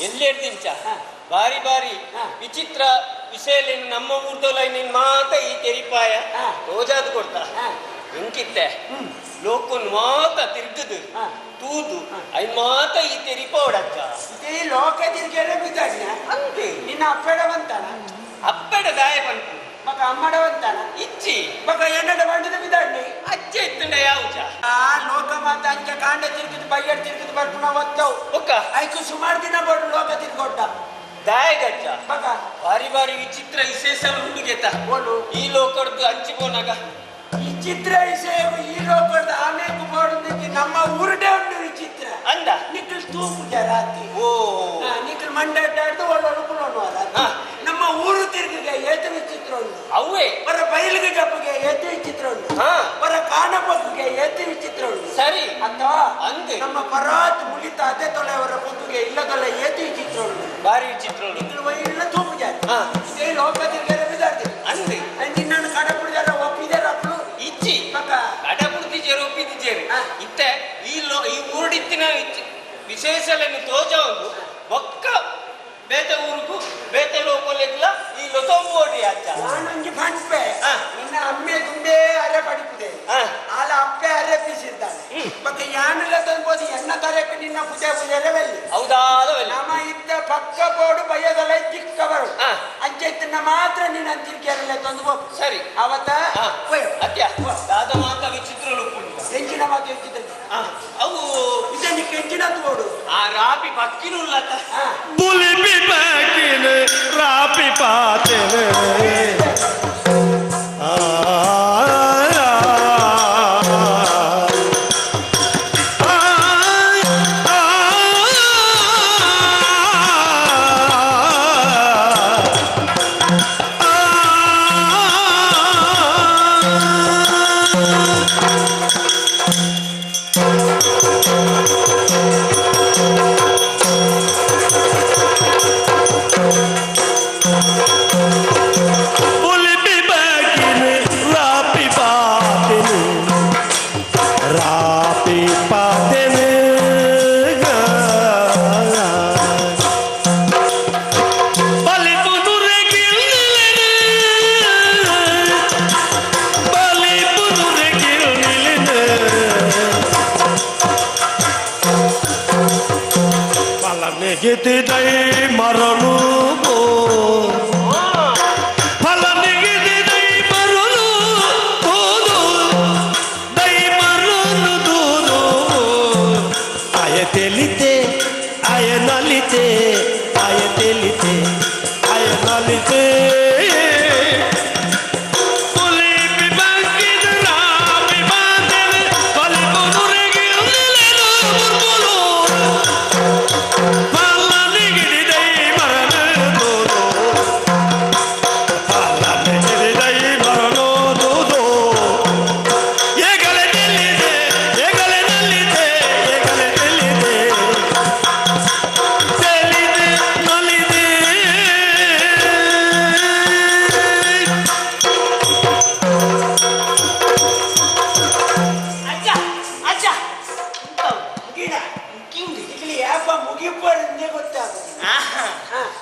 ಎಲ್ಲೆಡ್ದಿಂಚ ಹಾ. ಬಾರಿ ಬಾರಿ. ವಿಚಿತ್ರ ವಿಷಯ ನಮ್ಮ ಊರ್ದೋಲ ನಿನ್ ಮಾತ ಈ ತೆರಿಪಾಯ ಹಾ. ಕೊಡ್ತ. ಹ್ಮ್. ಲೋಕನ್ ಮಾತ ತಿರ್ಗದು. ತೂದು. ಐ ಮಾತ ಈ ತೆರಿಪ ಹೊಡಕ್ಕ ಇದೇ ಲೋಕ ತಿರ್ಗೆಲ್ಲ ಬಿದ್ದಾಗ ಅಂತೆ ನಿನ್ನ ಅಪ್ಪಡ ಅಪ್ಪೆಡವಂತಾನ? ಅಪ್ಪಡ ದಾಯ ಬಂತು ಮಗ ಅಮ್ಮಡವಂತಾನ? ಇಚ್ಚಿ. ಮಗ ಎನ್ನಡ ಬಂಡದ ಬಿದ್ದಾಡ್ನಿ ಅಜ್ಜ ಇತ್ತಂಡ ಯಾವುಜ? ಆ ಲೋಕ ಮಾತ ಅಂಚ ಕಾಂಡ ಬಯ್ಯಡ್ ತಿರ್ಗಿದ್ ಬರ್ಪುಣ ಒತ್ತವು ಒಕ್ಕ ಆಯ್ತು ಸುಮಾರು ದಿನ ಬಡು ಲೋಕ ತಿರ್ಗೊಟ್ಟ ದಾಯ ಗಜ್ಜ ಮಗ. ಬಾರಿ ಬಾರಿ ವಿಚಿತ್ರ ವಿಶೇಷ ಹುಡುಗೆತ ಓಡು ಈ ಲೋಕದ್ದು ಹಂಚಿಬೋನಾಗ ಈ ಚಿತ್ರ ವಿಷಯ ಈ ಲೋಕದ ಆಮೇಲೆ ಮಾಡೋದಕ್ಕೆ ನಮ್ಮ ಊರಡೆ ಉಂಟು ಈ ಚಿತ್ರ ಅಂದ? ನಿಖಲ್ ತೂಪುಜ ರಾತ್ರಿ. ಓ. ಮಂಡ್ಯ ಅಡ್ಡಾಡ್ದು ಒಳ್ಳೆ ಅನುಕೂಲ ಊರು ತಿರುಗಿಗೆ ಏತೆ ವಿಚಿತ್ರ ಉಂಟು ಅವೇ ಬರ ಬಯಲಿಗೆ ಜಪ್ಪಗೆ ಏತೆ ವಿಚಿತ್ರ ಉಂಟು ಹಾ. ಬರ ಕಾಣಪಕ್ಕಗೆ ಏತು ವಿಚಿತ್ರ ಉಂಟು ಸರಿ. ಅಥವಾ ಅಂದೆ. ನಮ್ಮ ಪರಾತ್ ಮುಳಿತ ಅದೇ ತೊಲೆಯವರ ಬದುಗೆ ಇಲ್ಲದಲ್ಲ ಏತವಿ ವಿಚಿತ್ರ ಉಂಟು ಬಾರಿ ವಿಚಿತ್ರ ಉಂಟು ನಿಖಲ್ ವೈಲ್ಲ ತೂಪುಜ ಹಾ. ಇದೇ ಲೋಕ ತಿರುಗಿ ಬಿದ್ದಾಡ್ತೀವಿ ಅಂದೆ. ನಿನ್ನನ್ನು ಕಡಪುಡಿದಾರ ಒಪ್ಪಿದಾರ ಅಪ್ಪಳು ಇಚ್ಚಿ. ಕಕ್ಕ ಕಡಪುಡ್ತಿಜೇರು ಒಪ್ಪಿದಿಜೇರು ಹಾ. ಇತ್ತೆ ಈ ಲೋ ಈ ಊರಿತ್ತಿನ ವಿಶೇಷ ತೋಜ ಒಂದು. ಒಕ್ಕ ಬೇತ ಬೇತೆ ಲೊತೊಂಬೋಡಿ ಅಜ್ಜ ನಾನೊಂದು ಪಂಪೆ ಹಾ. ನಿನ್ನ ಅಮ್ಮೆ ತುಂಬೆ ಅರೆ ಪಡಿಪುದೆ ಹಾ. ಆಲ ಅಪ್ಪೆ ಅರೆ ಪೀಸಿದ್ದಾನೆ. ಮತ್ತೆ ಯಾನೆಲ್ಲ ತಂದ್ಬೋದು? ಎನ್ನ ತರಕ್ಕೆ ನಿನ್ನ ಪುಜೆ ಪುಜೆರೆ ಬೆಲ್ಲಿ ಹೌದಾದವಲ್ಲ ನಮ್ಮ ಇದ್ದ ಪಕ್ಕ ಬೋಡು ಬಯ್ಯದಲ್ಲ ಚಿಕ್ಕವರು. ಹಾ. ಅಂಚೆತ್ತಿನ ಮಾತ್ರ ನಿನ್ನ ಅಂತಿರ್ಕೆರಲ್ಲ ತಂದು ಹೋಗು ಸರಿ. ಅವತ್ತ ಹಾ. ಅತ್ಯ. ದಾದ ಮಾತ ವಿಚಿತ್ರ ಲುಪ್ಪುಂಡು ಹೆಂಚಿನ ಮಾತು ಹೆಚ್ಚಿದ್ದ ಅವು ಕೆಂಚಿನದ್ದು ಬೋಡು ಆ ರಾಪಿ ಪಕ್ಕಿನುಲ್ಲತ್ತ ಹಾ. ರಾಪಿ me Balane giti dai maranu bo. ಫಲನಿಗಿದೆ ದೈ ಮರುಳು ತೂದು ದೈ ಮರುಳು ತೂದು ಆಯ ತೆಲಿತೆ ಆಯ ನಲಿತೆ ಆಯ ತೆಲಿತೆ ಆಯ ನಲಿತೆ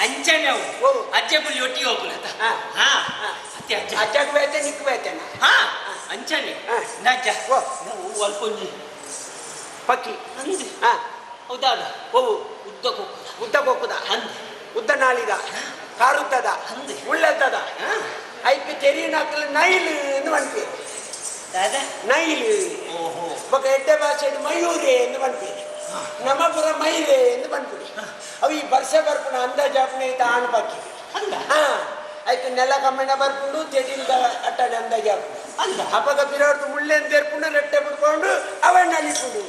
ಅಂಚನೆ ಅವು ಓ. ಅಜ್ಜೆ ಬುಲ್ಲಿ ಒಟ್ಟಿಗೆ ಹೋಗ್ಲತ್ತ ಹಾ. ಅತ್ತೆ ಅಜ್ಜ. ಅಜ್ಜಕ್ ಬೇತೆ ನಿಕ್ ಬೇತೆನ ಹಾ. ಅಂಚನೆ. ನಜ್ಜ. ನಾವು ಅಲ್ಪೊಂಜಿ. ಪಕ್ಕಿ. ಅಂದೆ. ಹಾ. ಹೌದಾದ ಹೋಗು ಉದ್ದ ಕೊಕ್ಕುದ ಉದ್ದ ಕೊಕ್ಕುದ ಅಂದೆ. ಉದ್ದ ನಾಳಿದ. ಕಾರುತ್ತದ ಅಂದೆ. ಉಳ್ಳತ್ತದ ಐಪಿ ತೆರಿ ನಕಲ್ ನೈಲ್ ಎಂದು ದಾದ. ನೈಲ್. ಓಹೋ. ಬೊಕ ಎಡ್ಡೆ ಭಾಷೆ ಮಯೂರಿ ಎಂದು ಬಂದ್ಪೇರು ನಮಪುರ ಮೈಲೆ ಎಂದು ಬಂದ್ಬಿಡಿ. ಅವು ಈ ವರ್ಷ ಬರ್ಪುಣ ಅಂದಾಜಾಪನೆ ಇದ್ದ ಆಣ್ ಬಾಕಿ ಹಾ ಆಯ್ತು ನೆಲ ಕಮ್ಮಣ ಬರ್ಕೊಂಡು ತೆಡಿಂದ ಅಟ್ಟಾಡಿ ಅಂದಾಜಾಪು ಅಂದ ಹಬ್ಬಗ ಪಿರೋಡ್ದು ಮುಳ್ಳೆನ್ ತೆರ್ಪುಂಡು ರೆಟ್ಟೆ ಬಿಡ್ಕೊಂಡು ಅವಣ್ಣ ನಲಿಪುಂಡು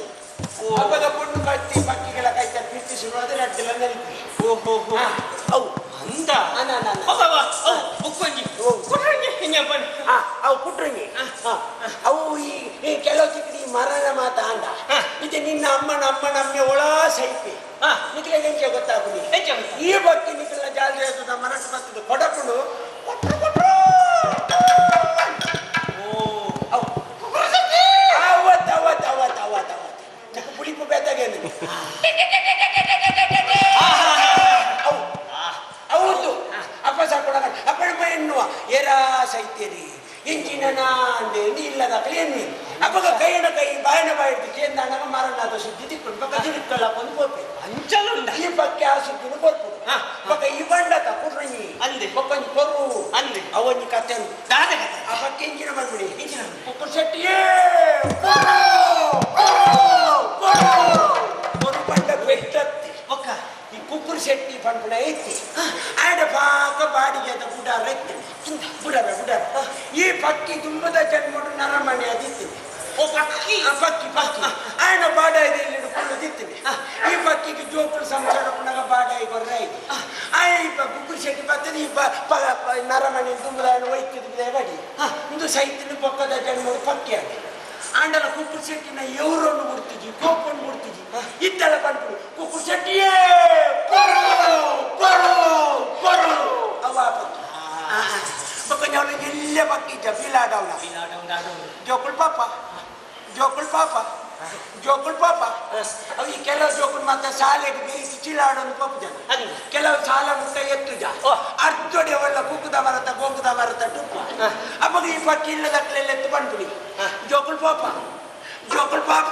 ಹಬ್ಬದ ಪುಣ್ಣು ಪುಂಡು ಕಟ್ಟಿ ಪಕ್ಕಿಗಳ ಕೈತ ಪ್ರೀತಿ ಶುರುವಾದ್ರೆ ರೆಟ್ಟೆಲ್ಲ ಓ ಓಹೋ ಅವು ಅಂದ ಬುಕ್ಕೊಂಜಿ ಓ. ಕೊಟ್ರಂಜಿ ಹಿಂಗೆ ಬನ್ನಿ. ಅವು ಕುಟ್ರಂಗಿ ಅವು ಈ ಈ ಕೆಲವು ಚಿಕ್ಕಡಿ ಮರಣ ಮಾತ ಅಂದ. ಇದು ನಿನ್ನ ಅಮ್ಮನ ಅಮ್ಮನ ಅಮ್ಮೆ ಒಳ ಸೈಪಿ. ಹಾ. ನಿಖಿಲ ಹೆಂಗೆ ಗೊತ್ತಾಗುದಿ ಹೆಚ್ಚು ಗೊತ್ತಾ? ಈ ಬಗ್ಗೆ ನಿಖಿಲ ಜಾಲಿ ಅದು ಮನಸ್ಸು ಬರ್ತದೆ ಕೊಡಪುಡು ಓ ಅವು ಅವತ್ ಅವತ್ ಅವತ್ ಅವತ್ ಅವತ್ ಚಿಕ್ಕ ಪುಳಿಪು ಬೇತಾಗೆ ಹಾ ಹಾ ಹಾ ಪಕ್ಕೆ ಆಸುತ್ತಿನ ಕೊರ್ಪುಡು ಹಾ. ಬೊಕ್ಕ ಈ ಬಂಡತ ಕುರ್ರಂಗಿ ಅಂದೆ. ಬೊಕ್ಕೊಂಜಿ ಕೊರು ಅವೊಂಜಿ ಕತೆ ದಾದ ಕತೆ ಆ ಪಕ್ಕೆ ಇಂಚಿನ ಬಂದ್ಬಿಡಿ. ಕುಕ್ಕರ್ ಶೆಟ್ಟಿ ಕೊರು ಬಂಡ ಬೆಟ್ಟತ್ತಿ ಈ ಕುಕ್ಕರ್ ಶೆಟ್ಟಿ ಪಂಪಣ ಎತ್ತಿ ಆಡ ಪಾಕ ಬಾಡಿಗೆ ಅದ ಬುಡಾರ ಐತಿ ಬುಡಾರ ಬುಡಾರ ಈ ಪಕ್ಕಿ ತುಂಬದ ಜನ್ಮಡು ನರಮಣಿ ಅದಿತ್ತೀನಿ ಒಪ್ಪಕ್ಕಿ ಪಕ್ಕಿ ಪಕ್ಕಿ ಪಕ್ಕಿ ಆಯನ ಬಾಡಾಯಿದೆ ಇಲ್ಲಿ ಹಿಡ್ಕೊಂಡು ತಿಂತೀನಿ ಈ ಪಕ್ಕಿಗೆ ಜೋಪುರ ಸಂಸಾರ ಪುನಗ ಬಾಡಾಯಿ ಬರ್ರಾಯಿ ಆಯ ಈ ಗುಗ್ಗುರು ಶೆಟ್ಟಿ ಬರ್ತದೆ ಈ ನರಮನೆ ದುಂಬುದಾಯನ ಒಯ್ತಿದ್ದೆ ಬಡಿ ಇಂದು ಸೈತಿನ ಪಕ್ಕದ ಜನ್ಮ ಪಕ್ಕಿ ಆಗಿ ಆಂಡಲ ಕುಕ್ಕುರ್ ಶೆಟ್ಟಿನ ಎವರನ್ನು ಮುಡ್ತಿದ್ವಿ ಕೋಪನ್ನು ಮುಡ್ತಿದ್ವಿ ಇದ್ದೆಲ್ಲ ಬಂದ್ಬಿಡು ಕೊರು ಕೊರು ಕೊರು ಅವ ಪಕ್ಕಿ Bukannya oleh dia pakai je bila dah lah. ಜೋಕುಳ್ ಪಾಪ ಜೋಕುಳ್ ಪಾಪ ಅವು ಈ ಕೆಲವು ಜೋಕುಳ್ ಮತ್ತೆ ಶಾಲೆಗೆ ಬೇಯಿಸಿ ಚೀಲಾಡೋದು ಪಾಪ ಜನ ಕೆಲವು ಸಾಲ ಮುಟ್ಟ ಎತ್ತು ಜಾ. ಅರ್ಧೊಡೆ ಅವಲ್ಲ ಕುಕ್ಕುದ ಮರತ ಬರತ್ತ ಟುಪ್ಪ. ಅವಾಗ ಈ ಪಕ್ಕಿ ಇಲ್ಲದಟ್ಲೆಲ್ಲ ಎತ್ತು ಬಂದ್ಬಿಡಿ ಜೋಕುಳ್ ಪಾಪ ಜೋಕುಳ್ ಪಾಪ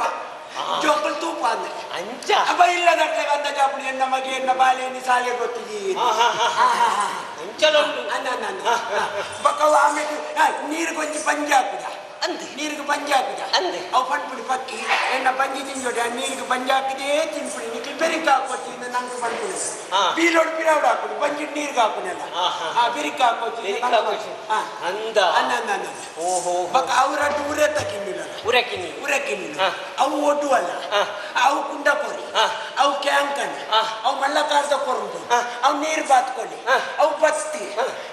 ಜೋಕುಳ್ ತೂಪ ಅಂದ್ರೆ ಅಂಚ. ಅಪ್ಪ ಇಲ್ಲದಟ್ಲೆ ಬಂದ ಜಾಪುಡಿ ಎನ್ನ ಮಗೆ ಎನ್ನ ಗೊತ್ತಿದ್ದೀ ಹಾ, ಹಾ, ಹಾ, ಹಾ. ಅಂಚಲುಂಟು ಬಕ್ಕವು ಆಮೇಲೆ ನೀರು ಕೊಂಚ ಪಂಜ ಹಾಕುದ ಅಂದೆ ನೀರಿಗೆ ಪಂಜ ಹಾಕುದ ಅಂದೆ. ಅವು ಪಂಪುಡಿ ಪಕ್ಕಿ ಎಣ್ಣ ಪಂಜಿ ತಿಂಜೋಡಿ ಆ ನೀರಿಗೆ ಪಂಜ ಹಾಕಿದೇ ತಿನ್ಪುಡಿ ನಿಕ್ಲಿ ಬೆರಿಕ ಹಾಕೋತಿಂದ ನಂಗೆ ಪಂಪುಡಿ ಹಾ. ಬೀಲೋಡು ಪಿರಾವಡ್ ಹಾಕೋದು ಪಂಜಿ ನೀರಿಗೆ ಹಾಕೋನೆಲ್ಲ. ಆ ಬೆರಿಕ ಹಾಕೋತಿ ಬೆರಿಕ ಹಾಕೋತಿ. ಅಂದ. ಅನ್ನ ಅನ್ನ ಓಹೋ ಬಕ್ಕ ಅವರದ್ದು ಊರೇ ತಕ್ಕಿನ್ನಿಲ್ಲ ಉರಕಿನಿ ಹಾ. ಅವು ಒಡ್ಡು ಅಲ್ಲ ಹಾ. ಅವು ಕುಂಡ ಕೊರಿ ಹಾ. ಅವು ಕ್ಯಾಂಕನ್. ಅವು ಮಲ್ಲಕಾರ್ದ ಕೊರಂದು. ಅವು ನೀರು ಬಾತ್ಕೊಳ್ಳಿ. ಅವು ಬತ್ತಿ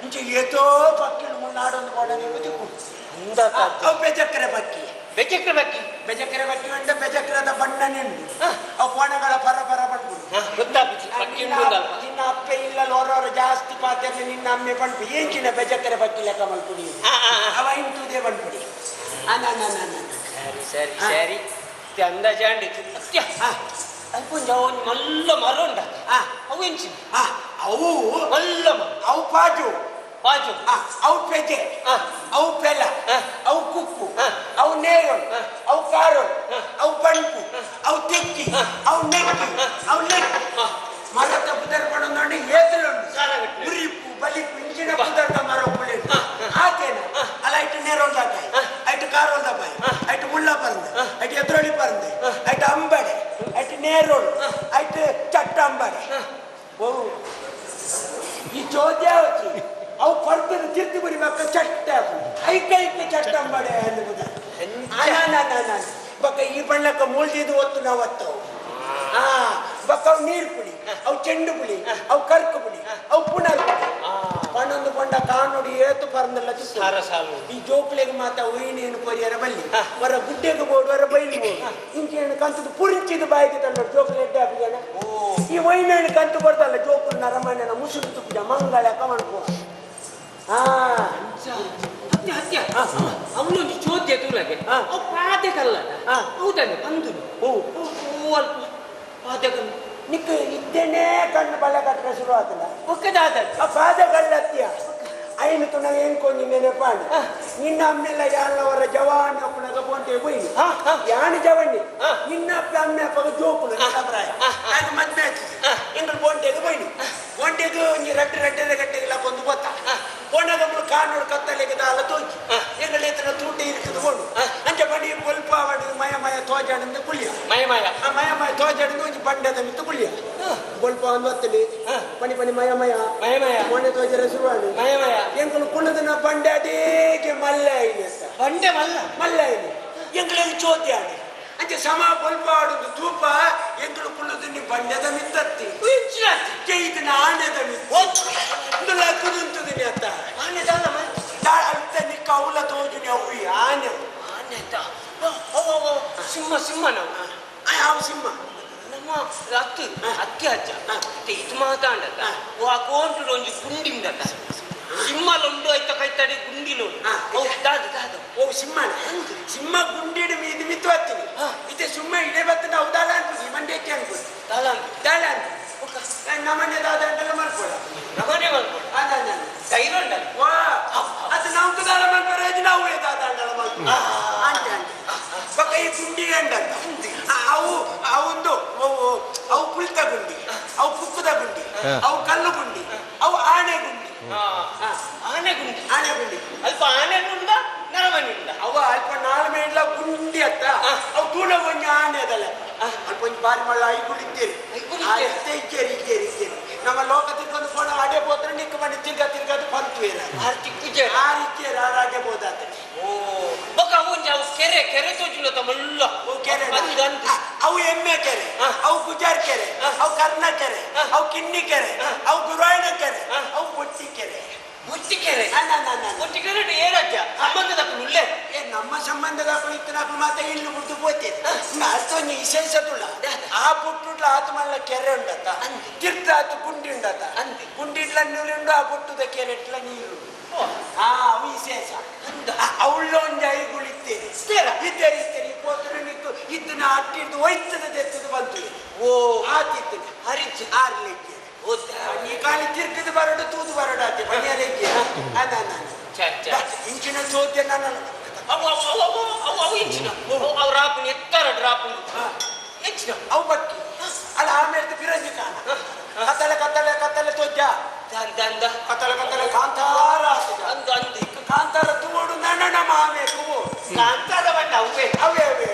ಇಂಚೆ ಏತೋ ಪಕ್ಕಿಲು ಮುನ್ನಾಡೊಂದು ಮಾಡೋದು ಅಂದ ಅವು ಬೆಜಕ್ರೆ ಬಕ್ಕಿ ಬೆಚ್ಚಕ್ರ ಬಕ್ಕಿ ಬೆಜಕ್ರೆ ಬಕ್ಕಿ ಅಂಡ ಬೆಜಕ್ರದ ಬಣ್ಣ ನಿಂಡು. ಅವು ಕೋಣಗಳ ಪರ ಪರ ಬಂದ್ಬಿಡು. ನಿನ್ನ ಅಪ್ಪೆ ಇಲ್ಲ ಲೋರವರು ಜಾಸ್ತಿ ಪಾತ್ರೆ ನಿನ್ನ ಅಮ್ಮೆ ಬಂದ್ಬಿಡಿ. ಏಂಚಿನ ಬೆಜಕ್ರೆ ಬಕ್ಕಿ ಲೆಕ್ಕ ಮಲ್ಪುಡಿ. ಅವ ಇಂಟುದೇ ಬಂದ್ಬಿಡಿ. ಸರಿ ಸರಿ. ಸರಿ. ಅಂದಾಜ ಅಂಡಿತ್ತು ಅತ್ಯ. ಅಲ್ಕೊಂಜ ಒಂದು ಮಲ್ಲ ಮರ ಉಂಡ. ಅವು ಎಂಚಿನ ಅವು ಮಲ್ಲ ಅವು ಪಾಜು. ಬಾಜು ಆ, ಅವು ಪೆಜೆ ಹಾ. ಅವು ಪೆಲ ಹಾ. ಅವು ಕುಕ್ಕು ಹಾ. ಅವು ನೇರಳು ಹಾ. ಅವು ಕಾರಳು ಹಾ. ಅವು ಬಂಟು ಅವು ತೆಕ್ಕಿ ಹಾ. ಅವು ನೆಕ್ಕಿ ಅವು ನೆಕ್ಕಿ ಹಾ. ಮರದ ಬುದರ್ಪಣ ನೋಡಿ ಏತಲುಂಡು ಸಾರಾಗಟ್ಲೆ. ಉರಿಪ್ಪು ಬಲಿಪ್ಪು ಇಂಚಿನ ಬಾ. ಬುದರ್ದ ಮರ ಉಪ್ಪುಳಿ ಹಾ. ಆತೇನ ಅಲ್ಲ ಐಟು ನೇರೊಂದ ಬಾಯಿ ಹಾ. ಐಟು ಕಾರೊಂದ ಬಾಯಿ ಹಾ. ಐಟು ಮುಳ್ಳ ಪರಂದೆ ಹಾ. ಐಟು ಎದುರೊಳಿ ಪರಂದೆ ಹಾ. ಐಟು ಅಂಬಡೆ ಐಟು ನೇರೋಳು ಹಾ. ಐಟು ಚಟ್ಟ ಅಂಬಡೆ ಹಾ. ಓ ಪರ್ದನ ತಿರ್ತಿ ಬರಿಬೇಕ ಚಟ್ಟ ಐಕೈಕ ಚಟ್ಟ ಅಂಬಡೆ ಅನ್ನುವುದ ಬಕ್ಕ ಈ ಬಣ್ಣಕ್ಕ ಮುಳ್ದಿದ್ದು ಒತ್ತು ನಾವು ಒತ್ತವು ಹಾ ಬಕ್ಕ ಅವು ನೀರು ಪುಡಿ ಅವು ಚೆಂಡು ಪುಳಿ ಅವು ಕರ್ಕು ಪುಡಿ ಅವು ಪುನರ್ ಪುಡಿ. ಪಣ್ಣೊಂದು ಕೊಂಡ ಕಾನೋಡಿ ಏತು ಪರಂದಲ್ಲ ಸಾರ ಸಾಲು ಈ ಜೋಕ್ಲೆಗೆ ಮಾತ ಒಯ್ನೇನು ಕೊರಿಯರ ಬಲ್ಲಿ. ವರ ಗುಡ್ಡೆಗೆ ಬೋಡು ವರ ಬೈಲಿ ಬೋಡು. ಇಂಕೇನು ಕಂತದು ಪುರಿಂಚಿದ ಬಾಯಿಗೆ ಜೋಕ್ಲೆಟ್ ಹಾಕಿದಾನ? ಈ ಒಯ್ನೇನು ಕಂತು ಬರ್ತಲ್ಲ ಜೋಕು ನರಮಣ್ಣನ ಮುಸುಕು ತುಪ್ಪಿದ ಮಂಗಳ ಕಮಣ್ಕೋ ಹಾ ಹತ್ಯ ಹತ್ಯ ಅವನೊಂದು ಚೋದ್ಯ ತೂಲಗೆ ಹಾ. ಅವು ಪಾದೆ ಕಲ್ಲ. ಹೌದಾನೆ ಬಂದು ಅಲ್ಪ ಪಾದೆ ಕಲ್ಲ ನಿಕ್ಕ ಇದ್ದೇನೆ ಕಣ್ಣು ಬಲ ಕಟ್ಟರೆ ಶುರು ಆತಲ್ಲ ಒಕ್ಕದಾದ ಪಾದ ಕಳ್ಳತ್ತಿಯ ಐನು ತುಣ ಏನ್ ಕೊಂಡಿ ನೆನಪಾಣಿ ನಿನ್ನ ಅಮ್ಮೆಲ್ಲ ಯಾರವರ ಜವಾನ್ ಒಪ್ಪನಾಗ ಬೋಂಟೆ ಬೈ ಹಾ, ಹಾ. ಯಾಣಿ ಜವಣ್ಣಿ. ನಿನ್ನ ಅಪ್ಪ ಅಮ್ಮ ಅಪ್ಪಗ ಹಾ. ಅಭಿಪ್ರಾಯ. ಅದು ಹಾ. ಎಂಗಳು ಬೋಂಟೆಗೆ ಬೈನಿ ಬೋಂಟೆಗೆ ಒಂಜಿ ರಟ್ಟೆ ರಟ್ಟೆದ ಗಟ್ಟೆಗೆಲ್ಲ உனக்கு உங்களுக்கு காணோட கத்தலைக்குதால தூக்கி. எங்களை எத்தனை தூட்டி இருக்குது கொண்டு அந்த படியை பொல்பா வடுது மய மய தோஜடிந்து குளியா மயமய மயமய தோஜடிந்து கொஞ்சம் பண்டத மித்து குளியா பொல்பா வந்து வத்தலி பனி பனி மயமய மயமய மொன்ன தோஜர சுருவாடு மயமய எங்களுக்கு குள்ளதுனா பண்டாடிக்கு மல்ல ஐனஸ் பண்டே மல்ல. மல்ல ஐனஸ் எங்களுக்கு சோத்தியாடு ಅಂತ ಅಂಚೆ ಸಮ ಬಲ್ಪ ಆಡುದು ತೂಪ ಕುಳ್ಳದು ನೀ ಬಂಡದ ಮಿತ್ತತ್ತಿ. ಇದನ್ನ ಆನೆದ ಮಿತ್ತು ಕುದುಂತದಿನಿ ಅಂತ ಆನೆದಲ್ಲ ಮಯ ದಾಳ ಅತ್ತ ಅವಲ ತೋಜುನಿ ಅವಿ ಆನೆ. ಓ, ಓ, ಸಿಂಹ ಸಿಂಹ ನಾವು. ಯಾವ ಸಿಂಹ? ನಮ್ಮ ಅತ್ತು ಅಕ್ಕಿ ಅಜ್ಜ ಇದು. ಓ ಆ ಕೋಂಟು ಒಂಜಿ ಗುಂಡಿಂದದ ಸಿಂಹಲೊಂಡು ಐತ ಕೈತಡಿ ಗುಂಡಿಲು ಹಾ. ಅವು ದಾದ ದಾದ. ಓ ಸಿಂಹ ಸಿಂಹ ಗುಂಡಿಡು ಮೀದಿ ಮಿತ್ತು ಇದೆ ಹಾ. ಇತ್ತೆ ಸಿಂಹ ಇಡೇ ಬತ್ತನ ಅವದಾಳ ಅನ್ಬೋದು ಮಂಡ್ಯಕ್ಕೆ ಅನ್ಬೋದು ತಾಳ ದಾಳ ಅಂತ. ನಮ್ಮನೆ ದಾದ ಅಂತೆಲ್ಲ ಮಾಡ್ಕೊಳ ನಮನೆ ಮಾಡ್ಬೋದು ಅದ ಕೈಲೊಂಡ ವಾ. ಅದು ನಾವು ಕದಾಲ ಮಾಡ್ತಾರೆ ಅದು ನಾವು ದಾದ ಅಂಡಲ ಮಾಡ್ಕೊಳ ಅಂತೆ ಅಂತೆ. ಪಕ್ಕ ಈ ಗುಂಡಿ ಗಂಡ ಅಂತ ಆ, ಅವು ಅವಂದು ಅವು ಅವು ಪುಲ್ ಗುಂಡಿ. ಅವು ಕುಕ್ಕುದ ಗುಂಡಿ. ಅವು ಕಲ್ಲು ಗುಂಡಿ ಅವು ಆನೆ ಗುಂಡಿ ಆ, ಆನೆ ಗುಂಡಿ ಆನೆ ಗುಂಡಿ ಅಲ್ಪ ಆನೆನುಂಡ ನರಮನಿಂದ ಅವ ಅಲ್ಪ ನಾಲ್ ಮೇಡ್ಲ ಗುಂಡಿ ಅತ್ತ ಹಾ. ಅವು ತೂಳ ಒಂಜಿ ಆನೆ ಅದಲ್ಲ ಅಲ್ಪ ಒಂಜಿ ಬಾರಿ ಮಳ್ಳ ಐ ಗುಡಿತ್ತೇರಿ ಐ ಗುಡಿತ್ತೇರಿ. ಇಕ್ಕೇರಿ ಇಕ್ಕೇರಿ ಇಕ್ಕೇರಿ ನಮ್ಮ ಲೋಕ ಒಂದು ಫೋನ್ ಅಡೆ ಹೋದ್ರೆ ನಿಕ್ಕ ಮಾಡಿ ತಿರ್ಗಾ ತಿರ್ಗದು ಬಂತು ಆರ್ತಿ ಕುಜೆ ಆ ಇಕ್ಕೇರಿ ಆ ಅಡೆ ಓ ಬೊಕ ಒಂಜಿ ಅವು ಕೆರೆ ಕೆರೆ ತೋಚಿಲ್ಲ ತಮ್ಮಲ್ಲ ಅವು ಕೆರೆ ಅವು ಎಮ್ಮೆ ಕೆರೆ. ಅವು ಗುಜಾರ್ ಕೆರೆ. ಅವು ಕರ್ಣ ಕೆರೆ. ಅವು ಕಿನ್ನಿ ಕೆರೆ. ಅವು ಗುರಾಯಣ ಕೆರೆ. ಅವು ಪೊಟ್ಟಿ ಕೆರೆ ಮುಚ್ಚಿ ಕೆರೆ ಅಣ್ಣ, ಅಣ್ಣ, ಅಣ್ಣ, ಅಣ್ಣ. ಮುಚ್ಚಿ ಕೆರೆ ಏ ರಾಜ್ಯ ಸಂಬಂಧದ ಉಳ್ಳೆ ಏ ನಮ್ಮ ಸಂಬಂಧದ ನಾವು ಮತ್ತೆ ಇಲ್ಲಿ ಮುಟ್ಟು ಹೋಗ್ತೇನೆ ಅಷ್ಟೊಂದು ವಿಶೇಷದುಳ್ಳ ಆ ಪುಟ್ಟುಡ್ಲ ಆತು ಮಲ್ಲ ಕೆರೆ ಉಂಡತ್ತ. ತಿರ್ತ ಆತು ಗುಂಡಿ ಉಂಡತ್ತ. ಗುಂಡಿಡ್ಲ ನೀರುಂಡು ಆ ಪುಟ್ಟುದ ಕೆರೆ ಇಟ್ಲ ನೀರು ಆ ವಿಶೇಷ. ಅಂದ. ಅವಳ ಒಂದು ಐಗುಳಿತ್ತೇನೆ. ಇದ್ದೇರಿ ಇದ್ದೇರಿ ಪೋತ್ರ ನಿಂತು ಇದನ್ನ ಅಟ್ಟಿದ್ದು ಒಯ್ತದ ಎತ್ತದು ಬಂತು. ಓ. ಆತಿತ್ತು. ಹರಿಚ್. ಆರ್ಲಿಕ್ಕೆ. ಈ ಕಾಲಿ ತಿರ್ಕದ ಬರಡು ತೂದು ಬರಡು. ಇಂಚಿನ ಚೋದ್ಯ ನಾನು ಅವು ಇಂಚಿನ ಅವು ರಾಪುನಿ ಎತ್ತರ ಡ್ರಾಪುನಿ ಇಂಚಿನ ಅವು ಬಕ್ಕಿ ಅಲ್ಲ ಆಮೇಲೆ ಬಿರಂಜಿ ಕಾಣ ಕತ್ತಲೆ ಕತ್ತಲೆ ಕತ್ತಲೆ ತೋಜ ದಂದ ಅಂದ ಕತ್ತಲೆ ಕತ್ತಲೆ ಕಾಂತಾರ. ಅಂದ ಅಂದ ಕಾಂತಾರ ತೂಡು ನನ್ನ ಮಾಮೆ ಕಾಂತಾರ ಬಣ್ಣ ಅವೇ ಅವೇ ಅವೇ